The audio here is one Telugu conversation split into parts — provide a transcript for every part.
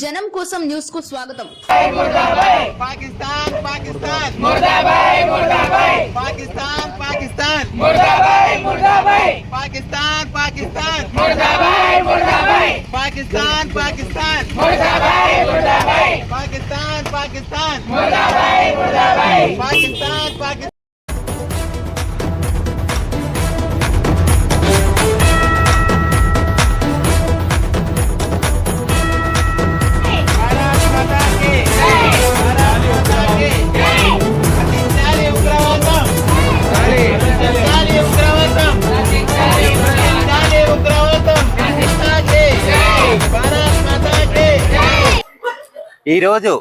జనం కోసం న్యూస్ కు స్వాగతం पाकिस्तान पाकिस्तान मुर्दाबाद मुर्दाबाद पाकिस्तान पाकिस्तान मुर्दाबाद मुर्दाबाद पाकिस्तान पाकिस्तान मुर्दाबाद मुर्दाबाद पाकिस्तान पाकिस्तान मुर्दाबाद मुर्दाबाद पाकिस्तान पाकिस्तान ఈరోజు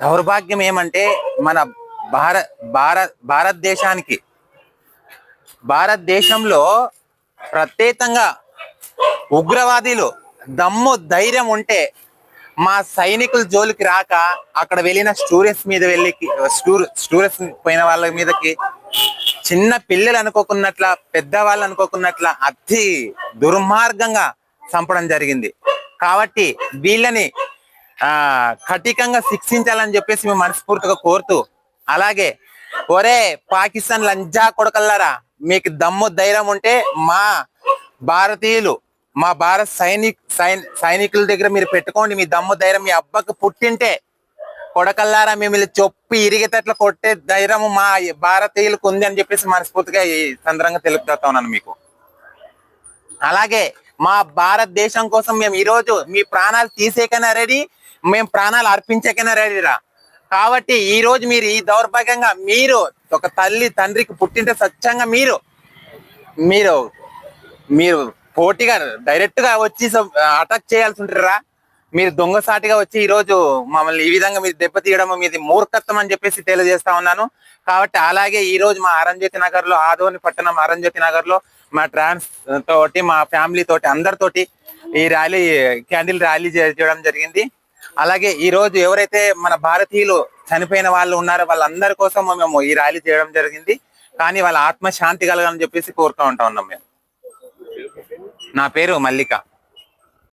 దౌర్భాగ్యం ఏమంటే మన భార భార భారతదేశానికి భారతదేశంలో ప్రత్యేకంగా ఉగ్రవాదీలు దమ్ము ధైర్యం ఉంటే మా సైనికుల జోలికి రాక అక్కడ వెళ్ళిన స్టూడెంట్స్ మీద వెళ్ళి స్టూడెంట్స్ పోయిన వాళ్ళ మీదకి చిన్న పిల్లలు అనుకోకున్నట్ల పెద్దవాళ్ళు అనుకోకున్నట్ల అతి దుర్మార్గంగా చంపడం జరిగింది. కాబట్టి వీళ్ళని ఆ కఠికంగా శిక్షించాలని చెప్పేసి మేము మనస్ఫూర్తిగా కోరుతూ అలాగే ఒరే పాకిస్తాన్ లంజా కొడకల్లారా మీకు దమ్ము ధైర్యం ఉంటే మా భారతీయులు మా భారత సైనిక్ సైన్- సైనికుల దగ్గర మీరు పెట్టుకోండి మీ దమ్ము ధైర్యం మీ అబ్బకు పుట్టింటే కొడకల్లారా మిమ్మల్ని చొప్పి ఇరిగేటట్లు కొట్టే ధైర్యం మా భారతీయులకు ఉంది అని చెప్పేసి మనస్ఫూర్తిగా ఈ సందర్భంగా తెలుపుతా ఉన్నాను మీకు. అలాగే మా భారతదేశం కోసం మేము ఈరోజు మీ ప్రాణాలు తీసేకైనా రెడీ మేము ప్రాణాలు అర్పించకనే రెడీరా. కాబట్టి ఈ రోజు మీరు ఈ దౌర్భాగ్యంగా మీరు ఒక తల్లి తండ్రికి పుట్టింటే స్వచ్ఛంగా మీరు మీరు మీరు పోటీగా డైరెక్ట్గా వచ్చి అటాక్ చేయాల్సి ఉంటారా మీరు దొంగసాటిగా వచ్చి ఈరోజు మమ్మల్ని ఈ విధంగా మీరు దెబ్బతీయడం మీది మూర్ఖత్వం అని చెప్పేసి తెలియజేస్తా ఉన్నాను. కాబట్టి అలాగే ఈ రోజు మా అరంజ్యోతి నగర్లో ఆదోని పట్టణం అరంజ్యోతి నగర్లో మా ట్రాన్స్ తోటి మా ఫ్యామిలీ తోటి అందరితోటి ఈ ర్యాలీ క్యాండిల్ ర్యాలీ చేయడం జరిగింది. అలాగే ఈ రోజు ఎవరైతే మన భారతీయులు చనిపోయిన వాళ్ళు ఉన్నారో వాళ్ళందరి కోసం మేము ఈ ర్యాలీ చేయడం జరిగింది. కానీ వాళ్ళ ఆత్మ శాంతి కలగాలని చెప్పేసి కోరుతూ ఉంటా ఉన్నాం మేము. నా పేరు మల్లిక.